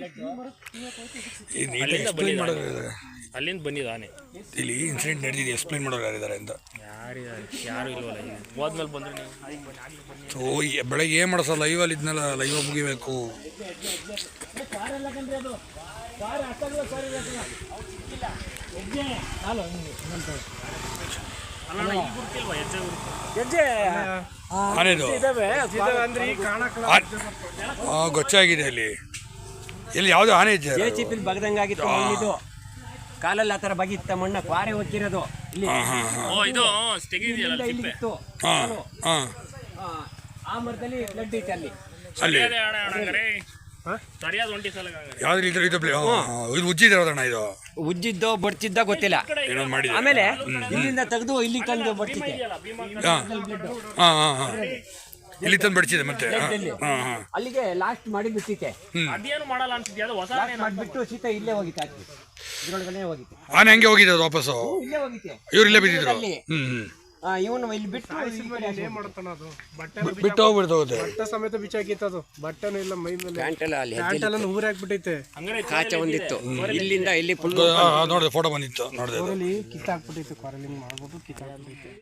ಈ ನೀಟಾಗಿ ಎಕ್ಸ್ಪ್ಲೈನ್ ಮಾಡೋರು ಇದ್ದಾರೆ ಅಲ್ಲಿಂದ ಬಂದಿದ್ದು ಆನೆ ಇಲ್ಲಿ ಇನ್ಸಿಡೆಂಟ್ ನಡೆದಿದೆ ಎಕ್ಸ್ಪ್ಲೈನ್ ಮಾಡೋರು ಯಾರಿದ್ದಾರೆ ಅಂತ. ಯಾರಿದ್ದಾರೆ? ಯಾರು ಇಲ್ವಲ್ಲ ಹೋದ್ಮೇಲೆ ಬಂದ್ರೆ ನೀವು? ಸೊ ಬೆಳಗ್ಗೆ ಏನು ಮಾಡೋದು ಸರ್ ಲೈವಲ್ಲಿ ಇದ್ನಲ್ಲ ಲೈವ್ ಮುಗಿಬೇಕು. ಗೊಚ್ಚಾಗಿದೆ ಅಲ್ಲಿ. ಇಲ್ಲಿ ಯಾವುದೋ ಆನೆ ಇದೆ ಜೆ ಸಿ ಪಿಲ್ ಬಗ್ದಂಗಾಗಿತ್ತು ಮಣ್ಣಿದು ಕಾಲಲ್ಲಿ ಆ ಥರ ಬಗಿತ್ತ ಮಣ್ಣ ಕ್ವಾರೆ ಹೊಕ್ಕಿರೋದು ಇಲ್ಲಿ ಓ ಇದು ಇತ್ತು ಹಾಂ ಹಾಂ. ಆ, ಆ ಮರದಲ್ಲಿ ಬ್ಲಡ್ ಐತೆ ಅಲ್ಲಿ. ಅಲ್ಲಿ. ಸರಿಯಾದ ಅಣ್ಣ ಅಣ್ಣಂಗಾರೆ ಸರಿಯಾದ ಒಂಟಿ ಸಲ ಯಾವ್ದು ಇದು ಇದು ಪ್ಲೇ ಇದು ಉಜ್ಜಿದೆ ಯಾವ್ದಣ್ಣ ಇದು. ಉಜ್ಜಿದ್ದೋ ಬಡ್ತಿದ್ದ ಗೊತ್ತಿಲ್ಲ. ಏನೋ ಮಾಡಿದೆ. ಆಮೇಲೆ ಇಲ್ಲಿಂದ ತೆಗೆದು ಇಲ್ಲಿ ತಂದು ಬಡ್ತಿದ್ದೆ ಹಾಂ. ಹಾಂ ಹಾಂ ಹಾಂ. ಇಲ್ಲಿ ತಂದು ಬಡಿಸಿದೆ ಮತ್ತೆ. ಹಾಂ ಹಾಂ ಹಾಂ. ಅಲ್ಲಿಗೆ ಲಾಸ್ಟ್ ಮಾಡಿ ಬಿಟ್ಟಿತ್ತೆ ಅದೇನು ಮಾಡಲ್ಲ ಅನ್ಸುತ್ತೆ? ಅದು ಹೊಸ ಆನೆ ಮಾಡಿಬಿಟ್ಟು ಸೀತಾ ಇಲ್ಲೇ ಹೋಗಿತ್ತು ಆಚೆ. ಇದ್ರೊಳಗನೆ ಹೋಗಿತ್ತು. ಆನೆ ಹಂಗೆ ಹೋಗಿದೆ ಅದು ವಾಪಸ್ಸು? ಇಲ್ಲೇ ಹೋಗಿತ್ತೆ. ಇವ್ರು ಇಲ್ಲೇ ಬಿದ್ದಿದ್ರು? ಅಲ್ಲಿ. ಹ್ಞೂ ಹ್ಞೂ ಇವನು ಇಲ್ಲಿ ಬಿಟ್ಟು ಈ ಕಡೆ ಹಾಕ್ಬಿಟ್ಟು. ಮಾಡ್ತಾನದು ಬಟ್ಟೆ ಬಿಟ್ಟು ಹೋಗ್ಬಿಡ್ತು ಹೋಗುತ್ತೆ ಬಟ್ಟೆ ಸಮೇತ ಬಿಚ್ಚಾಕಿತ್ತದು ಬಟ್ಟೆನೂ ಇಲ್ಲ ಮೈ ಮೇಲೆ. ಪ್ಯಾಂಟ್ ಎಲ್ಲ ಅಲ್ಲಿ ಪ್ಯಾಂಟ್ ಎಲ್ಲ ಊರ್ ಹಾಕ್ಬಿಟ್ಟೈತೆ ಕಾಚ ಒಂದಿತ್ತು ಇಲ್ಲಿಂದ ಇಲ್ಲಿ ಫುಲ್ ನೋಡಿದೆ ಫೋಟೋ ಬಂದಿತ್ತು ನೋಡಿದೆ ಅದು. ಊರಲ್ಲಿ ಕಿತ್ತಾಕ್ಬಿಟ್ಟೈತೆ ಕೊರಲಿಂಗ್ ಮಾಡ್ಬಿಟ್ಟು ಕಿತ್ತಾಕ್ಬಿಟ್ಟೈತೆ.